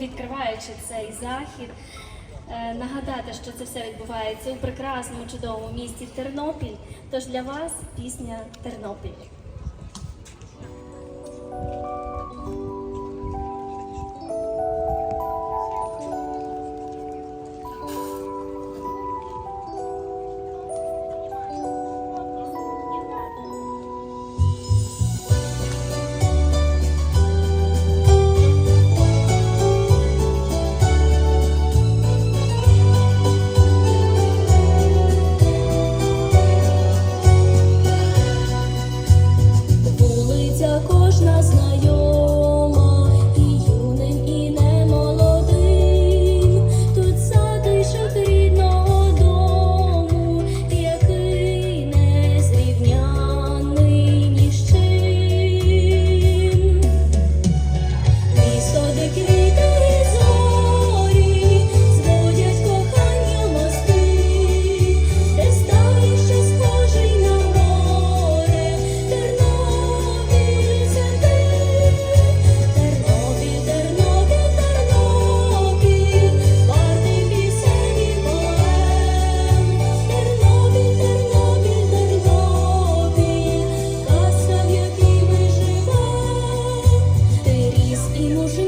відкриваючи цей захід, е, нагадати, що це все відбувається у прекрасному, чудовому місті Тернопіль. Тож для вас пісня Тернопіль. 一幕是